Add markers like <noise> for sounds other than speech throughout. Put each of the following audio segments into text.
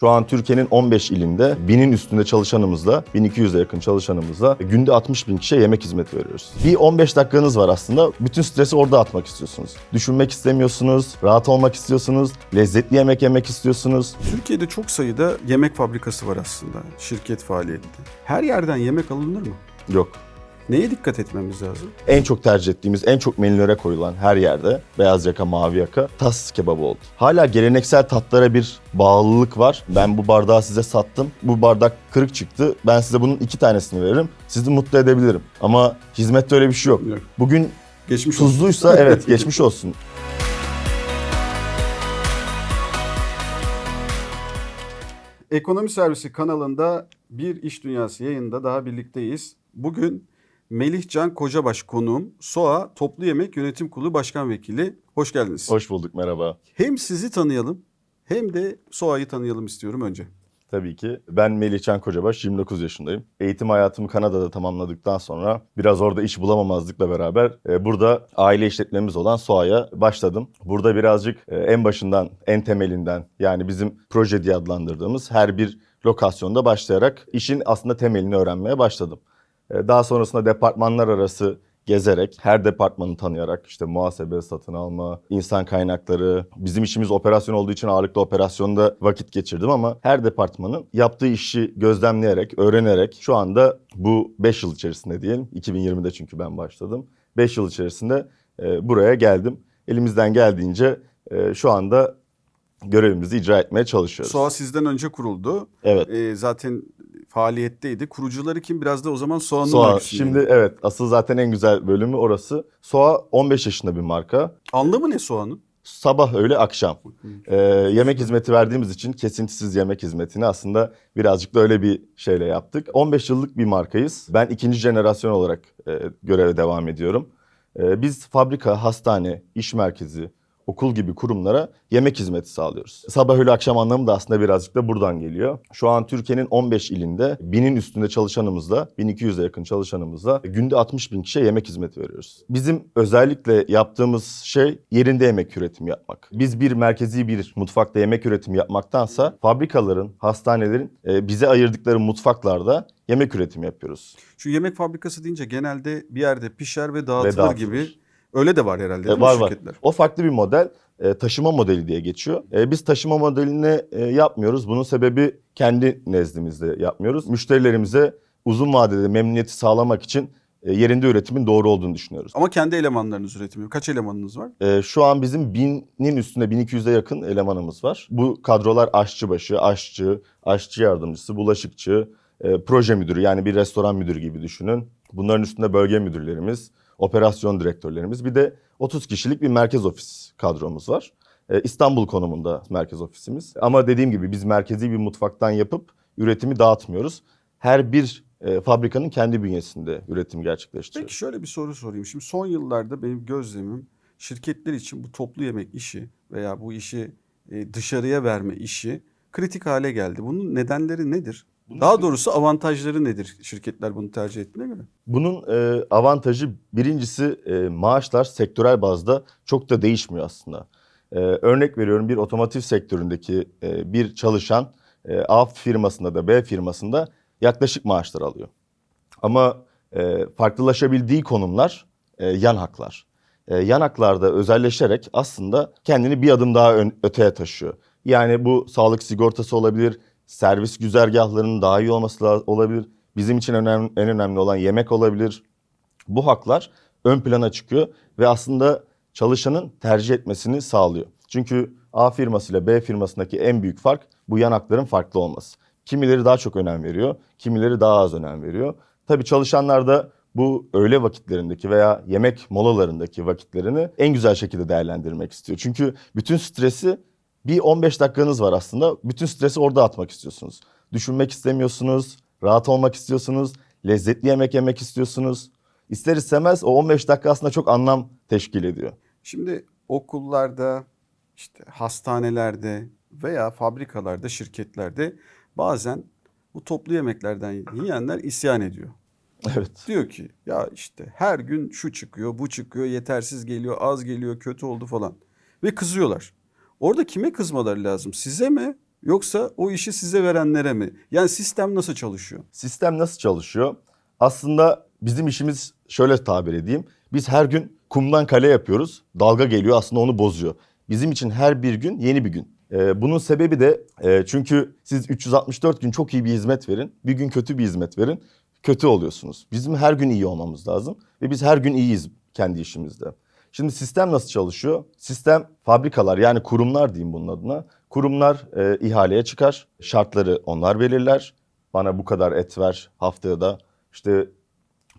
Şu an Türkiye'nin 15 ilinde binin üstünde çalışanımızla, 1200'e yakın çalışanımızla günde 60 bin kişiye yemek hizmeti veriyoruz. Bir 15 dakikanız var aslında. Bütün stresi orada atmak istiyorsunuz. Düşünmek istemiyorsunuz, rahat olmak istiyorsunuz, lezzetli yemek yemek istiyorsunuz. Türkiye'de çok sayıda yemek fabrikası var aslında. Şirket faaliyette. Her yerden yemek alınır mı? Yok. Neye dikkat etmemiz lazım? En çok tercih ettiğimiz, en çok menülere koyulan her yerde beyaz yaka, mavi yaka tas kebabı oldu. Hala geleneksel tatlara bir bağlılık var. Ben bu bardağı size sattım. Bu bardak kırık çıktı. Ben size bunun iki tanesini veririm. Sizi mutlu edebilirim. Ama hizmette öyle bir şey yok. Yok. Bugün Geçmiş olsun. tuzluysa <laughs> evet geçmiş olsun. Ekonomi Servisi kanalında bir iş dünyası yayında daha birlikteyiz. Bugün Melih Can Kocabaş konuğum. SOA Toplu Yemek Yönetim Kurulu Başkan Vekili. Hoş geldiniz. Hoş bulduk merhaba. Hem sizi tanıyalım hem de SOA'yı tanıyalım istiyorum önce. Tabii ki. Ben Melihcan Kocabaş, 29 yaşındayım. Eğitim hayatımı Kanada'da tamamladıktan sonra biraz orada iş bulamamazlıkla beraber e, burada aile işletmemiz olan SOA'ya başladım. Burada birazcık e, en başından, en temelinden yani bizim proje diye adlandırdığımız her bir lokasyonda başlayarak işin aslında temelini öğrenmeye başladım. E, Daha sonrasında departmanlar arası gezerek, her departmanı tanıyarak işte muhasebe, satın alma, insan kaynakları, bizim işimiz operasyon olduğu için ağırlıklı operasyonda vakit geçirdim ama her departmanın yaptığı işi gözlemleyerek, öğrenerek şu anda bu 5 yıl içerisinde diyelim, 2020'de çünkü ben başladım. 5 yıl içerisinde e, buraya geldim. Elimizden geldiğince e, şu anda görevimizi icra etmeye çalışıyoruz. SOA sizden önce kuruldu. Evet. Zaten faaliyetteydi. Kurucuları kim? Biraz da o zaman SOA öyküsünü şimdi evet asıl zaten en güzel bölümü orası. SOA 15 yaşında bir marka. Anlamı ne SOA'nın? Sabah öğle akşam. Ee, yemek hizmeti verdiğimiz için kesintisiz yemek hizmetini aslında birazcık da öyle bir şeyle yaptık. 15 yıllık bir markayız. Ben ikinci jenerasyon olarak e, göreve devam ediyorum. E, biz fabrika, hastane, iş merkezi, okul gibi kurumlara yemek hizmeti sağlıyoruz. Sabah öğle akşam anlamı da aslında birazcık da buradan geliyor. Şu an Türkiye'nin 15 ilinde binin üstünde çalışanımızla, 1200'e yakın çalışanımızla günde 60 bin kişiye yemek hizmeti veriyoruz. Bizim özellikle yaptığımız şey yerinde yemek üretimi yapmak. Biz bir merkezi bir mutfakta yemek üretimi yapmaktansa fabrikaların, hastanelerin e, bize ayırdıkları mutfaklarda yemek üretimi yapıyoruz. Şu yemek fabrikası deyince genelde bir yerde pişer ve dağıtılır, dağıtılır. gibi. Öyle de var herhalde E, var var. şirketler? O farklı bir model. E, taşıma modeli diye geçiyor. E, biz taşıma modelini e, yapmıyoruz. Bunun sebebi kendi nezdimizde yapmıyoruz. Müşterilerimize uzun vadede memnuniyeti sağlamak için e, yerinde üretimin doğru olduğunu düşünüyoruz. Ama kendi elemanlarınız üretimi. Kaç elemanınız var? E, şu an bizim binin üstünde 1200'e yakın elemanımız var. Bu kadrolar aşçıbaşı, aşçı, aşçı yardımcısı, bulaşıkçı, e, proje müdürü yani bir restoran müdürü gibi düşünün. Bunların üstünde bölge müdürlerimiz, operasyon direktörlerimiz bir de 30 kişilik bir merkez ofis kadromuz var. E, İstanbul konumunda merkez ofisimiz. Ama dediğim gibi biz merkezi bir mutfaktan yapıp üretimi dağıtmıyoruz. Her bir e, fabrikanın kendi bünyesinde üretim gerçekleştiriyoruz. Peki şöyle bir soru sorayım. Şimdi son yıllarda benim gözlemim şirketler için bu toplu yemek işi veya bu işi e, dışarıya verme işi kritik hale geldi. Bunun nedenleri nedir? Daha doğrusu avantajları nedir şirketler bunu tercih ettiğine göre? Bunun e, avantajı birincisi e, maaşlar sektörel bazda çok da değişmiyor aslında. E, örnek veriyorum bir otomotiv sektöründeki e, bir çalışan e, A firmasında da B firmasında yaklaşık maaşlar alıyor. Ama e, farklılaşabildiği konumlar e, yan haklar. E, yan haklarda özelleşerek aslında kendini bir adım daha ön- öteye taşıyor. Yani bu sağlık sigortası olabilir, servis güzergahlarının daha iyi olması la- olabilir. Bizim için önemli, en önemli olan yemek olabilir. Bu haklar ön plana çıkıyor ve aslında çalışanın tercih etmesini sağlıyor. Çünkü A firması ile B firmasındaki en büyük fark bu yan hakların farklı olması. Kimileri daha çok önem veriyor, kimileri daha az önem veriyor. Tabii çalışanlar da bu öğle vakitlerindeki veya yemek molalarındaki vakitlerini en güzel şekilde değerlendirmek istiyor. Çünkü bütün stresi bir 15 dakikanız var aslında. Bütün stresi orada atmak istiyorsunuz. Düşünmek istemiyorsunuz, rahat olmak istiyorsunuz, lezzetli yemek yemek istiyorsunuz. İster istemez o 15 dakika aslında çok anlam teşkil ediyor. Şimdi okullarda, işte hastanelerde veya fabrikalarda, şirketlerde bazen bu toplu yemeklerden yiyenler isyan ediyor. Evet. Diyor ki ya işte her gün şu çıkıyor, bu çıkıyor, yetersiz geliyor, az geliyor, kötü oldu falan. Ve kızıyorlar. Orada kime kızmaları lazım? Size mi yoksa o işi size verenlere mi? Yani sistem nasıl çalışıyor? Sistem nasıl çalışıyor? Aslında bizim işimiz şöyle tabir edeyim. Biz her gün kumdan kale yapıyoruz. Dalga geliyor aslında onu bozuyor. Bizim için her bir gün yeni bir gün. Ee, bunun sebebi de e, çünkü siz 364 gün çok iyi bir hizmet verin. Bir gün kötü bir hizmet verin. Kötü oluyorsunuz. Bizim her gün iyi olmamız lazım. Ve biz her gün iyiyiz kendi işimizde. Şimdi sistem nasıl çalışıyor? Sistem fabrikalar yani kurumlar diyeyim bunun adına. Kurumlar e, ihaleye çıkar. Şartları onlar belirler. Bana bu kadar et ver haftaya da. İşte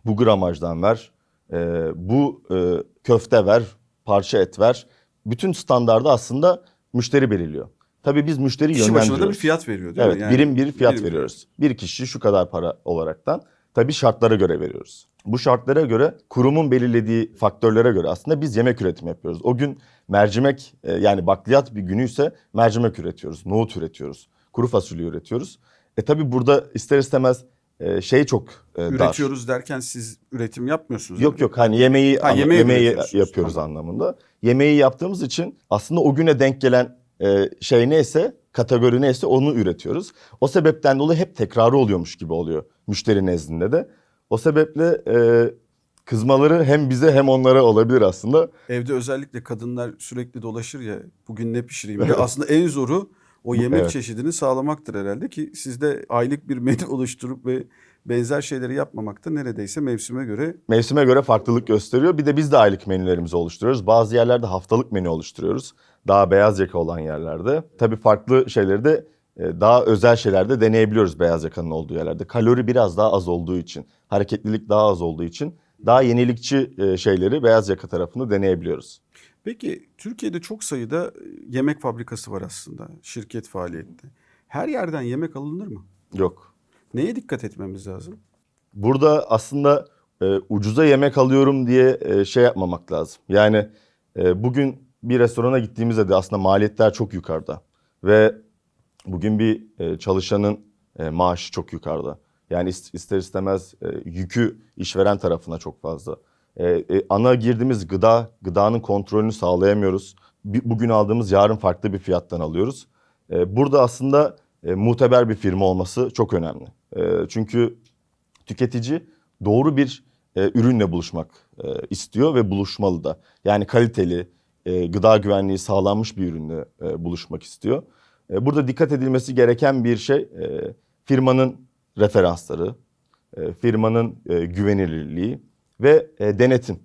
bu gramajdan ver. e, bu e, köfte ver. Parça et ver. Bütün standardı aslında müşteri belirliyor. Tabii biz müşteriyi Kişi başına yönlendiriyoruz. da bir fiyat veriyor değil Evet, mi? Yani birim bir fiyat birim- veriyoruz. Bir kişi şu kadar para olaraktan. Tabii şartlara göre veriyoruz. Bu şartlara göre kurumun belirlediği faktörlere göre aslında biz yemek üretimi yapıyoruz. O gün mercimek e, yani bakliyat bir günüyse mercimek üretiyoruz, nohut üretiyoruz, kuru fasulye üretiyoruz. E tabii burada ister istemez e, şey çok e, dar. Üretiyoruz derken siz üretim yapmıyorsunuz. Yok yok hani yemeği, Ha, yemeği yemeği yapıyoruz Tamam. anlamında. Yemeği yaptığımız için aslında o güne denk gelen şey neyse, kategori neyse onu üretiyoruz. O sebepten dolayı hep tekrarı oluyormuş gibi oluyor müşteri nezdinde de. O sebeple e, kızmaları hem bize hem onlara olabilir aslında. Evde özellikle kadınlar sürekli dolaşır ya bugün ne pişireyim diye. Aslında en zoru o yemek Evet. çeşidini sağlamaktır herhalde ki sizde aylık bir menü <laughs> oluşturup ve benzer şeyleri yapmamak da neredeyse mevsime göre Mevsime göre farklılık gösteriyor. Bir de biz de aylık menülerimizi oluşturuyoruz. Bazı yerlerde haftalık menü oluşturuyoruz. Daha beyaz yaka olan yerlerde. Tabii farklı şeyleri de daha özel şeylerde deneyebiliyoruz beyaz yakanın olduğu yerlerde. Kalori biraz daha az olduğu için, hareketlilik daha az olduğu için daha yenilikçi e, şeyleri beyaz yaka tarafında deneyebiliyoruz. Peki Türkiye'de çok sayıda e, yemek fabrikası var aslında şirket faaliyette. Her yerden yemek alınır mı? Yok. Neye dikkat etmemiz lazım? Burada aslında e, ucuza yemek alıyorum diye e, şey yapmamak lazım. Yani e, bugün bir restorana gittiğimizde de aslında maliyetler çok yukarıda. Ve bugün bir e, çalışanın e, maaşı çok yukarıda. Yani is- ister istemez e, yükü işveren tarafına çok fazla. Ana girdiğimiz gıda, gıdanın kontrolünü sağlayamıyoruz. Bugün aldığımız yarın farklı bir fiyattan alıyoruz. Burada aslında e, muteber bir firma olması çok önemli. Çünkü tüketici doğru bir ürünle buluşmak istiyor ve buluşmalı da. Yani kaliteli, gıda güvenliği sağlanmış bir ürünle buluşmak istiyor. E, burada dikkat edilmesi gereken bir şey e, firmanın referansları, e, firmanın güvenilirliği ve denetim.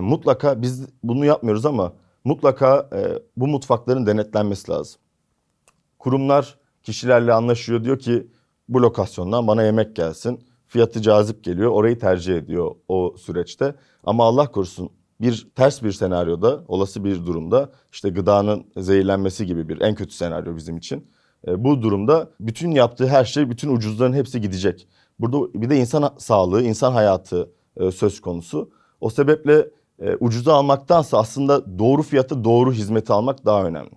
Mutlaka biz bunu yapmıyoruz ama mutlaka bu mutfakların denetlenmesi lazım. Kurumlar kişilerle anlaşıyor diyor ki bu lokasyondan bana yemek gelsin. Fiyatı cazip geliyor orayı tercih ediyor o süreçte. Ama Allah korusun bir ters bir senaryoda olası bir durumda işte gıdanın zehirlenmesi gibi bir en kötü senaryo bizim için. E, bu durumda bütün yaptığı her şey bütün ucuzların hepsi gidecek. Burada bir de insan sağlığı, insan hayatı e, söz konusu. O sebeple e, ucuza almaktansa aslında doğru fiyatı, doğru hizmeti almak daha önemli.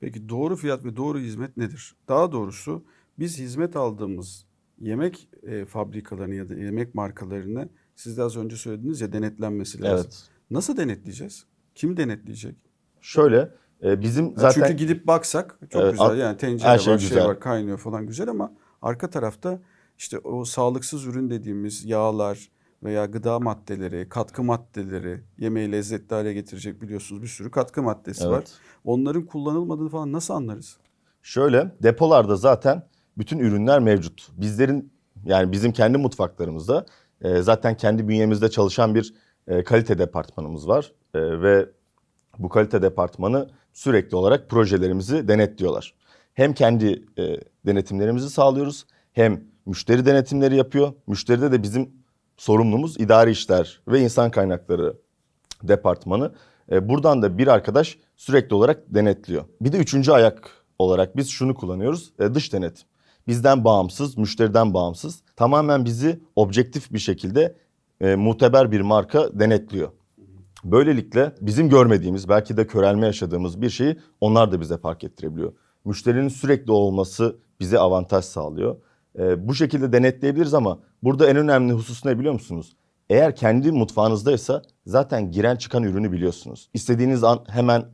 Peki doğru fiyat ve doğru hizmet nedir? Daha doğrusu biz hizmet aldığımız yemek e, fabrikalarını ya da yemek markalarını siz de az önce söylediniz ya denetlenmesi lazım. Evet. Nasıl denetleyeceğiz? Kim denetleyecek? Şöyle e, bizim zaten Çünkü gidip baksak çok Evet, güzel yani tencere her şey var, şey güzel. var, kaynıyor falan güzel ama arka tarafta işte o sağlıksız ürün dediğimiz yağlar veya gıda maddeleri, katkı maddeleri yemeği lezzetli hale getirecek biliyorsunuz bir sürü katkı maddesi var. Evet. Onların kullanılmadığını falan nasıl anlarız? Şöyle depolarda zaten bütün ürünler mevcut. Bizlerin yani bizim kendi mutfaklarımızda e, zaten kendi bünyemizde çalışan bir e, kalite departmanımız var. E, ve bu kalite departmanı sürekli olarak projelerimizi denetliyorlar. Hem kendi e, denetimlerimizi sağlıyoruz hem müşteri denetimleri yapıyor. Müşteride de bizim sorumlumuz idari işler ve insan kaynakları departmanı. E, buradan da bir arkadaş sürekli olarak denetliyor. Bir de üçüncü ayak olarak biz şunu kullanıyoruz. e, dış denetim. Bizden bağımsız, müşteriden bağımsız. Tamamen bizi objektif bir şekilde e, muteber bir marka denetliyor. Böylelikle bizim görmediğimiz, belki de körelme yaşadığımız bir şeyi onlar da bize fark ettirebiliyor. Müşterinin sürekli olması bize avantaj sağlıyor. E, bu şekilde denetleyebiliriz ama burada en önemli husus ne biliyor musunuz? Eğer kendi mutfağınızdaysa zaten giren çıkan ürünü biliyorsunuz. İstediğiniz an hemen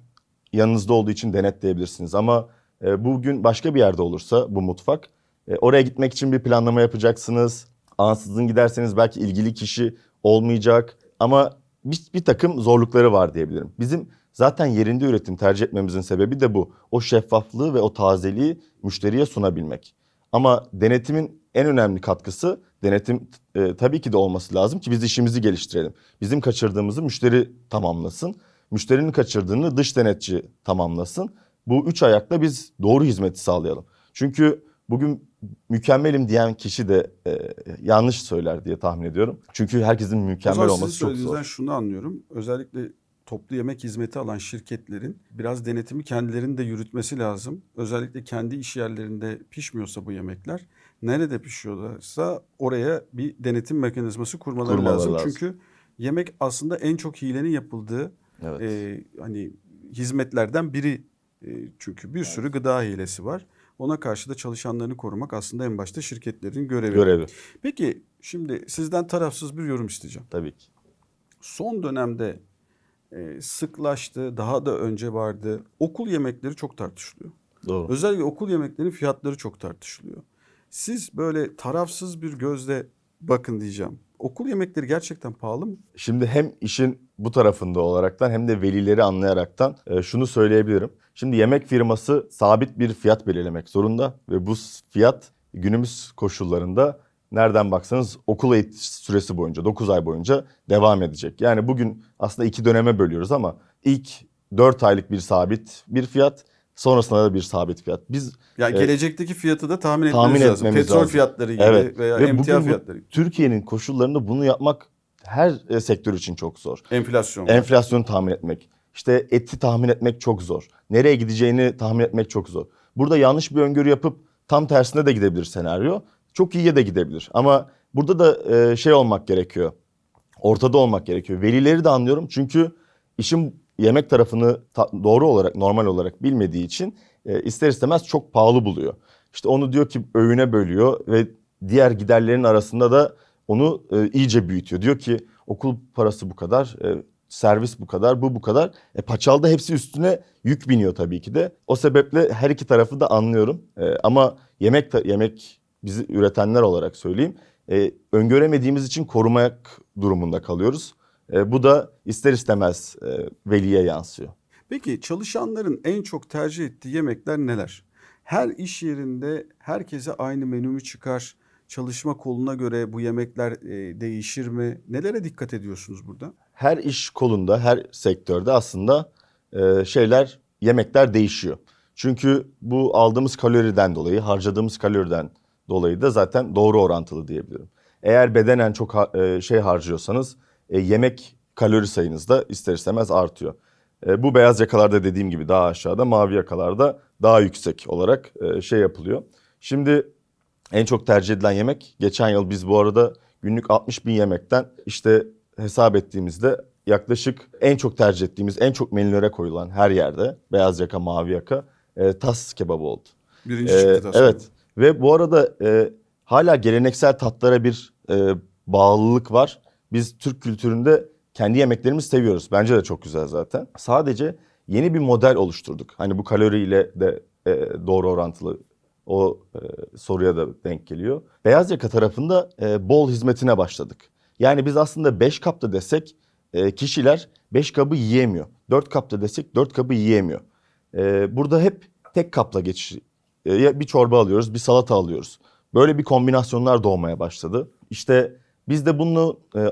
yanınızda olduğu için denetleyebilirsiniz. Ama e, bugün başka bir yerde olursa bu mutfak e, oraya gitmek için bir planlama yapacaksınız. Ansızın giderseniz belki ilgili kişi olmayacak ama bir, bir takım zorlukları var diyebilirim. Bizim zaten yerinde üretim tercih etmemizin sebebi de bu. O şeffaflığı ve o tazeliği müşteriye sunabilmek. Ama denetimin en önemli katkısı denetim e, tabii ki de olması lazım ki biz işimizi geliştirelim. Bizim kaçırdığımızı müşteri tamamlasın. Müşterinin kaçırdığını dış denetçi tamamlasın. Bu üç ayakla biz doğru hizmeti sağlayalım. Çünkü bugün mükemmelim diyen kişi de e, yanlış söyler diye tahmin ediyorum. Çünkü herkesin mükemmel olması çok zor. şunu anlıyorum. Özellikle toplu yemek hizmeti alan şirketlerin biraz denetimi kendilerinin de yürütmesi lazım. Özellikle kendi iş yerlerinde pişmiyorsa bu yemekler, nerede pişiyorlarsa oraya bir denetim mekanizması kurmaları, Kurmaları lazım. lazım. Çünkü yemek aslında en çok hilenin yapıldığı Evet. e, hani hizmetlerden biri. E, çünkü bir sürü gıda hilesi var. Ona karşı da çalışanlarını korumak aslında en başta şirketlerin görevi. Görevi Peki şimdi sizden tarafsız bir yorum isteyeceğim. tabii ki. Son dönemde e, sıklaştı, daha da önce vardı. Okul yemekleri çok tartışılıyor. Doğru. Özellikle okul yemeklerinin fiyatları çok tartışılıyor. Siz böyle tarafsız bir gözle bakın diyeceğim. Okul yemekleri gerçekten pahalı mı? Şimdi hem işin bu tarafında olaraktan hem de velileri anlayaraktan e, şunu söyleyebilirim. Şimdi yemek firması sabit bir fiyat belirlemek zorunda ve bu fiyat günümüz koşullarında nereden baksanız okul eğitim süresi boyunca 9 ay boyunca devam edecek. Yani bugün aslında iki döneme bölüyoruz ama ilk 4 aylık bir sabit bir fiyat sonrasında da bir sabit fiyat. Biz Yani Evet. gelecekteki fiyatı da tahmin etmemiz Tahmin lazım. etmemiz Petrol lazım. fiyatları gibi Evet. veya Ve emtia fiyatları gibi. Türkiye'nin koşullarında bunu yapmak her e, sektör için çok zor. Enflasyon. Enflasyonu tahmin etmek, işte eti tahmin etmek çok zor. Nereye gideceğini tahmin etmek çok zor. Burada yanlış bir öngörü yapıp tam tersine de gidebilir senaryo. Çok iyiye de gidebilir. Ama burada da e, şey olmak gerekiyor. Ortada olmak gerekiyor. Velileri de anlıyorum çünkü işin yemek tarafını ta- doğru olarak, normal olarak bilmediği için e, ister istemez çok pahalı buluyor. İşte onu diyor ki öğüne bölüyor ve diğer giderlerin arasında da onu e, iyice büyütüyor. Diyor ki okul parası bu kadar, e, servis bu kadar, bu bu kadar. E, paçalda hepsi üstüne yük biniyor tabii ki de. O sebeple her iki tarafı da anlıyorum. E, ama yemek yemek bizi üretenler olarak söyleyeyim. E, öngöremediğimiz için korumak durumunda kalıyoruz. E, bu da ister istemez e, veliye yansıyor. Peki çalışanların en çok tercih ettiği yemekler neler? Her iş yerinde herkese aynı menü mü çıkar? Çalışma koluna göre bu yemekler e, değişir mi? Nelere dikkat ediyorsunuz burada? her iş kolunda, her sektörde aslında e, şeyler, yemekler değişiyor. Çünkü bu aldığımız kaloriden dolayı, harcadığımız kaloriden dolayı da zaten doğru orantılı diyebilirim. Eğer bedenen çok ha- e, şey harcıyorsanız e, yemek kalori sayınız da ister istemez artıyor. E, bu beyaz yakalarda dediğim gibi daha aşağıda, mavi yakalarda daha yüksek olarak e, şey yapılıyor. Şimdi en çok tercih edilen yemek geçen yıl biz bu arada günlük 60 bin yemekten işte hesap ettiğimizde yaklaşık en çok tercih ettiğimiz en çok menülere koyulan her yerde beyaz yaka mavi yaka e, tas kebabı oldu. Birinci Ee, çıktı aslında. evet ve bu arada e, hala geleneksel tatlara bir e, bağlılık var. Biz Türk kültüründe kendi yemeklerimizi seviyoruz. Bence de çok güzel zaten. Sadece yeni bir model oluşturduk. Hani bu kaloriyle de e, doğru orantılı o e, soruya da denk geliyor. Beyaz yaka tarafında e, bol hizmetine başladık. Yani biz aslında 5 kapta desek e, kişiler 5 kabı yiyemiyor. 4 kapta desek 4 kabı yiyemiyor. E, burada hep tek kapla geçiş. E, bir çorba alıyoruz, bir salata alıyoruz. Böyle bir kombinasyonlar doğmaya başladı. İşte biz de bunu e,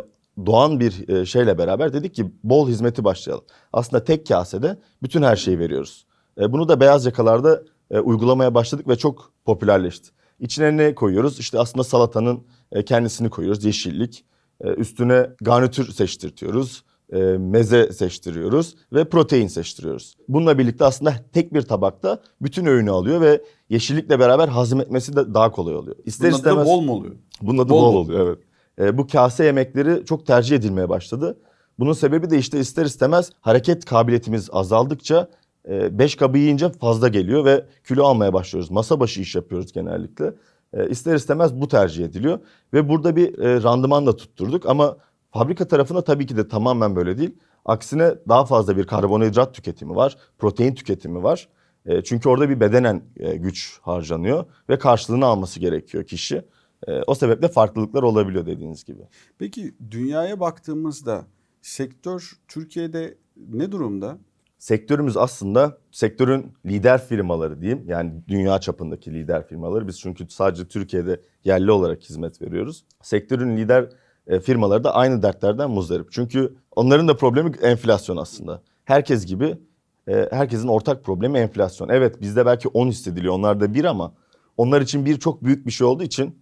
doğan bir e, şeyle beraber dedik ki bol hizmeti başlayalım. Aslında tek kasede bütün her şeyi veriyoruz. E, bunu da beyaz yakalarda e, uygulamaya başladık ve çok popülerleşti. İçine ne koyuyoruz? İşte aslında salatanın e, kendisini koyuyoruz, yeşillik. E, üstüne garnitür seçtirtiyoruz, e, meze seçtiriyoruz ve protein seçtiriyoruz. Bununla birlikte aslında tek bir tabakta bütün öğünü alıyor ve yeşillikle beraber hazmetmesi de daha kolay oluyor. İster Bunun adı da istemez bol mu oluyor? bunun adı Bol bol, bol. oluyor evet. E, bu kase yemekleri çok tercih edilmeye başladı. Bunun sebebi de işte ister istemez hareket kabiliyetimiz azaldıkça 5 kabı yiyince fazla geliyor ve kilo almaya başlıyoruz. Masa başı iş yapıyoruz genellikle. E, ister istemez bu tercih ediliyor ve burada bir e, randıman da tutturduk ama fabrika tarafında tabii ki de tamamen böyle değil. Aksine daha fazla bir karbonhidrat tüketimi var, protein tüketimi var. E, çünkü orada bir bedenen e, güç harcanıyor ve karşılığını alması gerekiyor kişi. E, o sebeple farklılıklar olabiliyor dediğiniz gibi. Peki dünyaya baktığımızda sektör Türkiye'de ne durumda? Sektörümüz aslında sektörün lider firmaları diyeyim. Yani dünya çapındaki lider firmaları. Biz çünkü sadece Türkiye'de yerli olarak hizmet veriyoruz. Sektörün lider e, firmaları da aynı dertlerden muzdarip. Çünkü onların da problemi enflasyon aslında. Herkes gibi e, herkesin ortak problemi enflasyon. Evet bizde belki 10 hissediliyor onlarda 1 ama onlar için bir çok büyük bir şey olduğu için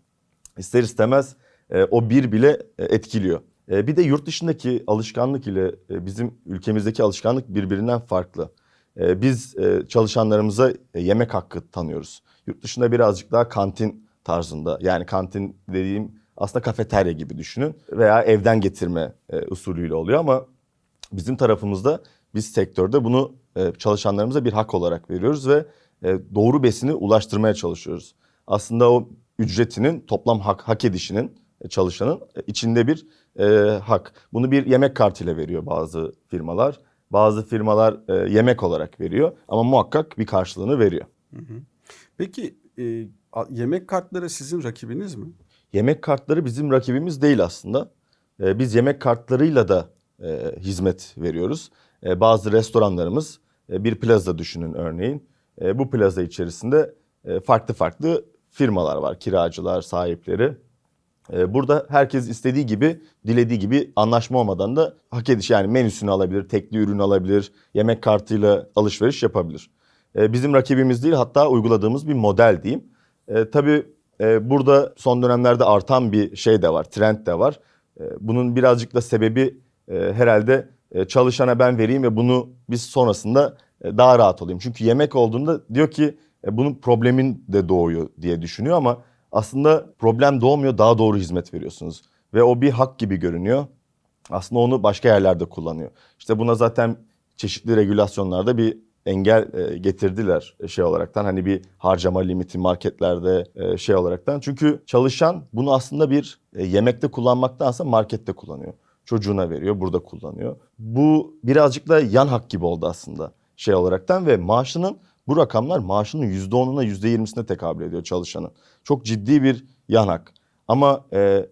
ister istemez e, o bir bile e, etkiliyor. E, bir de yurt dışındaki alışkanlık ile e, bizim ülkemizdeki alışkanlık birbirinden farklı. E, biz e, çalışanlarımıza e, yemek hakkı tanıyoruz. Yurt dışında birazcık daha kantin tarzında yani kantin dediğim aslında kafeterya gibi düşünün veya evden getirme e, usulüyle oluyor ama bizim tarafımızda biz sektörde bunu e, çalışanlarımıza bir hak olarak veriyoruz ve e, doğru besini ulaştırmaya çalışıyoruz. Aslında o ücretinin toplam hak, hak edişinin e, çalışanın e, içinde bir e, hak. Bunu bir yemek kartıyla veriyor bazı firmalar. Bazı firmalar e, yemek olarak veriyor ama muhakkak bir karşılığını veriyor. Peki e, yemek kartları sizin rakibiniz mi? Yemek kartları bizim rakibimiz değil aslında. E, biz yemek kartlarıyla da e, hizmet veriyoruz. E, bazı restoranlarımız e, bir plaza düşünün örneğin. E, bu plaza içerisinde e, farklı farklı firmalar var. Kiracılar, sahipleri. E, burada herkes istediği gibi, dilediği gibi anlaşma olmadan da hak ediş yani menüsünü alabilir, tekli ürün alabilir, yemek kartıyla alışveriş yapabilir. E, bizim rakibimiz değil hatta uyguladığımız bir model diyeyim. E, tabii e, burada son dönemlerde artan bir şey de var, trend de var. Bunun birazcık da sebebi e, herhalde e, çalışana ben vereyim ve bunu biz sonrasında daha rahat olayım. Çünkü yemek olduğunda diyor ki e, bunun problemin de doğuyor diye düşünüyor ama aslında problem doğmuyor, daha doğru hizmet veriyorsunuz. Ve o bir hak gibi görünüyor. Aslında onu başka yerlerde kullanıyor. İşte buna zaten çeşitli regülasyonlarda bir engel e, getirdiler şey olaraktan. Hani bir harcama limiti marketlerde e, şey olaraktan. Çünkü çalışan bunu aslında bir e, yemekte kullanmaktansa markette kullanıyor. Çocuğuna veriyor, burada kullanıyor. Bu birazcık da yan hak gibi oldu aslında şey olaraktan ve maaşının bu rakamlar maaşının %10'una %20'sine tekabül ediyor çalışanın. Çok ciddi bir yan hak. Ama e,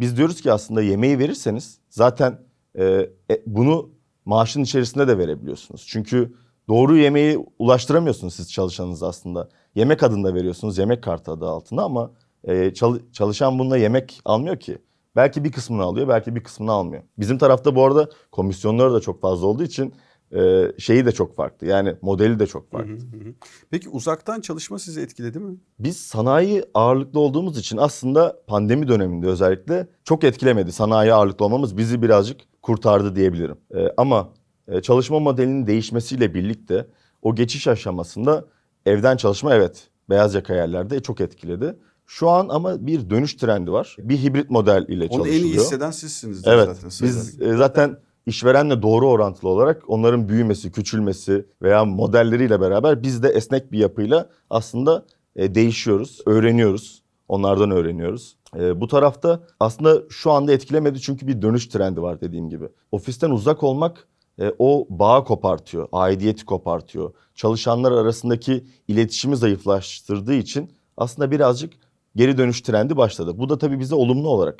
biz diyoruz ki aslında yemeği verirseniz zaten e, e, bunu maaşın içerisinde de verebiliyorsunuz. Çünkü doğru yemeği ulaştıramıyorsunuz siz çalışanınız aslında. Yemek adında veriyorsunuz yemek kartı adı altında ama e, çal- çalışan bununla yemek almıyor ki. Belki bir kısmını alıyor belki bir kısmını almıyor. Bizim tarafta bu arada komisyonları da çok fazla olduğu için e, şeyi de çok farklı. Yani modeli de çok farklı. Hı hı hı. Peki uzaktan çalışma sizi etkiledi mi? Biz sanayi ağırlıklı olduğumuz için aslında pandemi döneminde özellikle çok etkilemedi. Sanayi ağırlıklı olmamız bizi birazcık kurtardı diyebilirim. Ee, ama e, çalışma modelinin değişmesiyle birlikte o geçiş aşamasında evden çalışma evet beyaz yaka yerlerde çok etkiledi. Şu an ama bir dönüş trendi var. Bir hibrit model ile Onu çalışılıyor. en iyi hisseden sizsiniz. Evet. zaten Biz e, zaten işverenle doğru orantılı olarak onların büyümesi, küçülmesi veya modelleriyle beraber biz de esnek bir yapıyla aslında e, değişiyoruz, öğreniyoruz. Onlardan öğreniyoruz. E, bu tarafta aslında şu anda etkilemedi çünkü bir dönüş trendi var dediğim gibi. Ofisten uzak olmak e, o bağı kopartıyor, aidiyeti kopartıyor. Çalışanlar arasındaki iletişimi zayıflaştırdığı için aslında birazcık geri dönüş trendi başladı. Bu da tabii bize olumlu olarak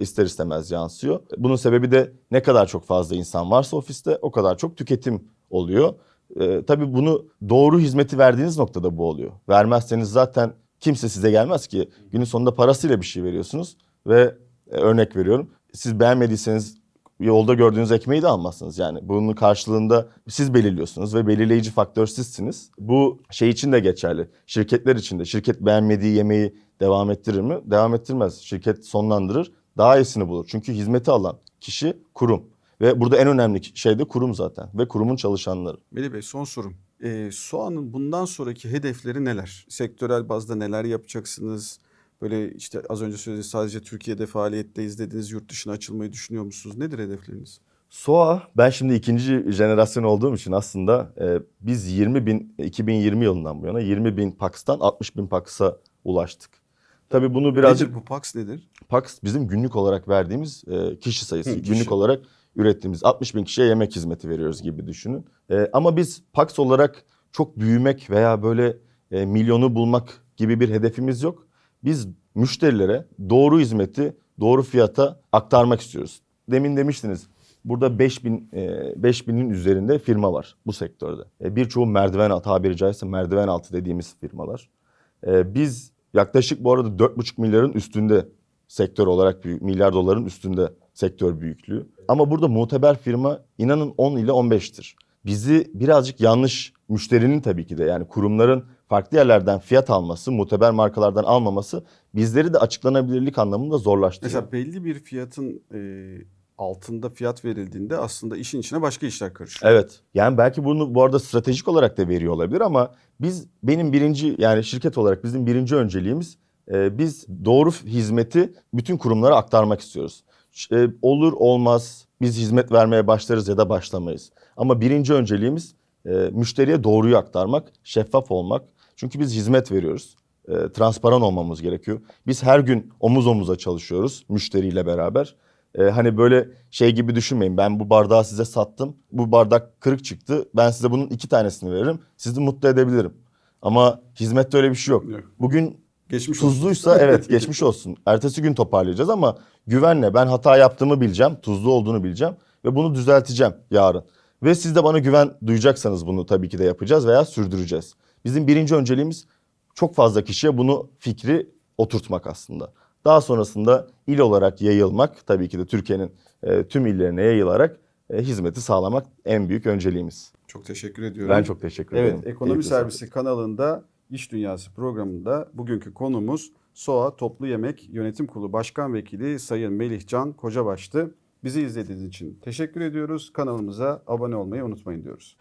ister istemez yansıyor. Bunun sebebi de ne kadar çok fazla insan varsa ofiste o kadar çok tüketim oluyor. E, tabii bunu doğru hizmeti verdiğiniz noktada bu oluyor. Vermezseniz zaten kimse size gelmez ki. Günün sonunda parasıyla bir şey veriyorsunuz ve e, örnek veriyorum. Siz beğenmediyseniz yolda gördüğünüz ekmeği de almazsınız yani. Bunun karşılığında siz belirliyorsunuz ve belirleyici faktör sizsiniz. Bu şey için de geçerli. Şirketler için de. Şirket beğenmediği yemeği devam ettirir mi? Devam ettirmez. Şirket sonlandırır. Daha iyisini bulur. Çünkü hizmeti alan kişi kurum. Ve burada en önemli şey de kurum zaten. Ve kurumun çalışanları. Melih Bey son sorum. Ee, Soğan'ın bundan sonraki hedefleri neler? Sektörel bazda neler yapacaksınız? Böyle işte az önce söylediğiniz sadece Türkiye'de faaliyetteyiz dediniz. Yurt dışına açılmayı düşünüyor musunuz? Nedir hedefleriniz? SOA ben şimdi ikinci jenerasyon olduğum için aslında e, biz 20 bin 2020 yılından bu yana 20 bin Pax'tan 60 bin Pax'a ulaştık. Tabii bunu birazcık Nedir bu Pax nedir? Pax bizim günlük olarak verdiğimiz e, kişi sayısı. Hı, kişi. Günlük olarak ürettiğimiz 60 bin kişiye yemek hizmeti veriyoruz gibi düşünün. E, ama biz Pax olarak çok büyümek veya böyle e, milyonu bulmak gibi bir hedefimiz yok. Biz müşterilere doğru hizmeti doğru fiyata aktarmak istiyoruz. Demin demiştiniz burada 5000 e, 5000'in üzerinde firma var bu sektörde. E, birçoğu merdiven tabiri caizse merdiven altı dediğimiz firmalar. E, biz yaklaşık bu arada 4,5 milyarın üstünde sektör olarak büyük, milyar doların üstünde sektör büyüklüğü. Ama burada muteber firma inanın 10 ile 15'tir. Bizi birazcık yanlış müşterinin tabii ki de yani kurumların farklı yerlerden fiyat alması, muteber markalardan almaması bizleri de açıklanabilirlik anlamında zorlaştırıyor. Mesela belli bir fiyatın e, altında fiyat verildiğinde aslında işin içine başka işler karışıyor. Evet. Yani belki bunu bu arada stratejik olarak da veriyor olabilir ama biz benim birinci yani şirket olarak bizim birinci önceliğimiz e, biz doğru hizmeti bütün kurumlara aktarmak istiyoruz. E, olur olmaz biz hizmet vermeye başlarız ya da başlamayız. Ama birinci önceliğimiz e, müşteriye doğruyu aktarmak, şeffaf olmak. Çünkü biz hizmet veriyoruz. E, transparan olmamız gerekiyor. Biz her gün omuz omuza çalışıyoruz müşteriyle beraber. Ee, hani böyle şey gibi düşünmeyin. Ben bu bardağı size sattım. Bu bardak kırık çıktı. Ben size bunun iki tanesini veririm. Sizi mutlu edebilirim. Ama hizmette öyle bir şey yok. Yok. Bugün Geçmiş olsun. tuzluysa <laughs> evet geçmiş olsun. Ertesi gün toparlayacağız ama güvenle ben hata yaptığımı bileceğim. Tuzlu olduğunu bileceğim. Ve bunu düzelteceğim yarın. Ve siz de bana güven duyacaksanız bunu tabii ki de yapacağız veya sürdüreceğiz. Bizim birinci önceliğimiz çok fazla kişiye bunu fikri oturtmak aslında. Daha sonrasında il olarak yayılmak tabii ki de Türkiye'nin e, tüm illerine yayılarak e, hizmeti sağlamak en büyük önceliğimiz. Çok teşekkür ediyorum. Ben çok teşekkür ederim. Evet, Ekonomi. Servisi kanalında İş Dünyası programında bugünkü konumuz SOA Toplu Yemek Yönetim Kurulu Başkan Vekili Sayın Melih Can Kocabaş'tı. Bizi izlediğiniz için teşekkür ediyoruz. Kanalımıza abone olmayı unutmayın diyoruz.